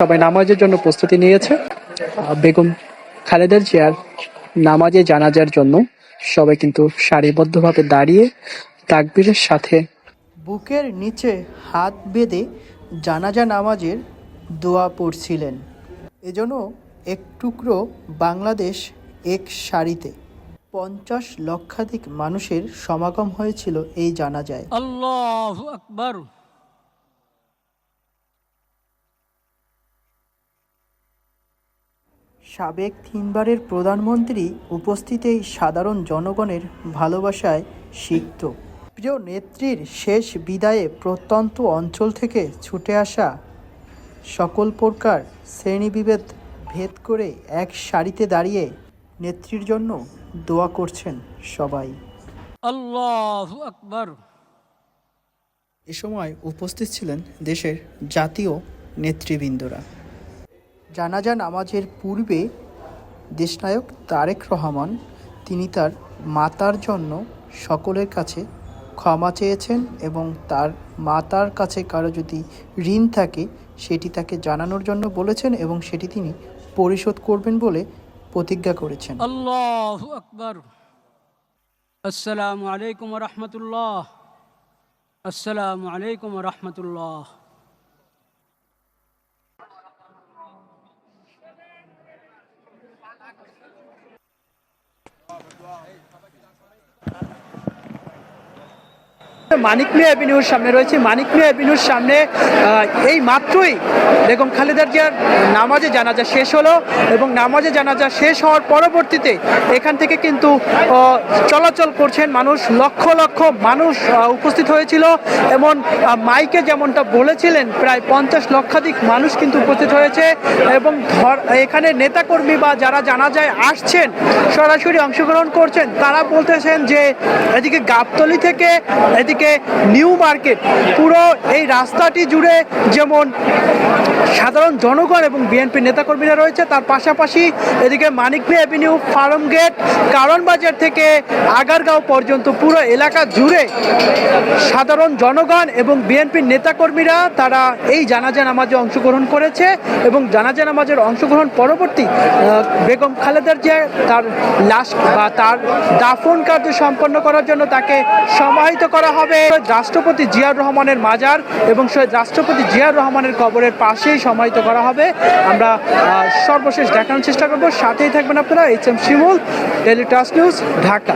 সবাই নামাজের জন্য প্রস্তুতি নিয়েছে। বেগম খালেদের চেয়ার নামাজে জানাজার জন্য সবাই কিন্তু সারিবদ্ধভাবে দাঁড়িয়ে তাকবীরের সাথে বুকের নিচে হাত বেঁধে জানাজা নামাজের দোয়া পড়ছিলেন। এজন্য এক টুকরো বাংলাদেশ এক সারিতে পঞ্চাশ লক্ষাধিক মানুষের সমাগম হয়েছিল এই জানাজায়। আল্লাহ আকবর। সাবেক তিনবারের প্রধানমন্ত্রী উপস্থিত এই সাধারণ জনগণের ভালোবাসায় সিক্ত। প্রিয় নেত্রীর শেষ বিদায়ে প্রত্যন্ত অঞ্চল থেকে ছুটে আসা সকল প্রকার শ্রেণীবিভেদ ভেদ করে এক সারিতে দাঁড়িয়ে নেত্রীর জন্য দোয়া করছেন সবাই। আল্লাহ আকবর। এ সময় উপস্থিত ছিলেন দেশের জাতীয় নেতৃবৃন্দরা। জানাজা নামাজের পূর্বে দেশনায়ক তারেক রহমান, তিনি তার মাতার জন্য সকলের কাছে ক্ষমা চেয়েছেন এবং তার মাতার কাছে কারও যদি ঋণ থাকে, সেটি তাকে জানানোর জন্য বলেছেন এবং সেটি তিনি পরিশোধ করবেন বলে প্রতিজ্ঞা করেছেন। আল্লাহ আকবর। আসসালামু আলাইকুম রহমতুল্লাহ। আসসালামু আলাইকুম রহমতুল্লাহ। Thank you. মানিক মিয়া অ্যাভিনিউর সামনে রয়েছে। মানিক মিয়া অ্যাভিনিউর সামনে এই মাত্রই বেগম খালেদা জিয়ার নামাজে জানাজা শেষ হলো এবং নামাজে জানাজা শেষ হওয়ার পরবর্তীতে এখান থেকে কিন্তু চলাচল করছেন মানুষ, লক্ষ লক্ষ মানুষ উপস্থিত হয়েছিল এবং মাইকে যেমনটা বলেছিলেন, প্রায় পঞ্চাশ লক্ষাধিক মানুষ কিন্তু উপস্থিত হয়েছে এবং ধর- এখানে নেতাকর্মী বা যারা জানাজায় আসছেন, সরাসরি অংশগ্রহণ করছেন, তারা বলতেছেন যে, এদিকে গাবতলি থেকে এদিকে নিউ মার্কেট। পুরো এই রাস্তাটি জুড়ে যেমন সাধারণ জনগণ এবং বিএনপি নেতাকর্মীরা রয়েছে, তার পাশাপাশি এদিকে মানিকপি অ্যাভিনিউ ফার্ম গেট, কারণ বাজার থেকে আগারগাঁও পর্যন্ত পুরো এলাকা জুড়ে সাধারণ জনগণ এবং বিএনপির নেতাকর্মীরা তারা এই জানাজা নামাজে অংশগ্রহণ করেছে এবং জানাজা নামাজের অংশগ্রহণ পরবর্তী বেগম খালেদার যে তার লাশ বা তার দাফন কার্য সম্পন্ন করার জন্য তাকে সমাহিত করা হবে। রাষ্ট্রপতি জিয়াউর রহমানের মাজার এবং শহীদ রাষ্ট্রপতি জিয়াউর রহমানের কবরের পাশেই সমাহিত করা হবে। আমরা সর্বশেষ দেখানোর চেষ্টা করব। সাথেই থাকবেন আপনারা, H M Shimul daily trust news, Dhaka.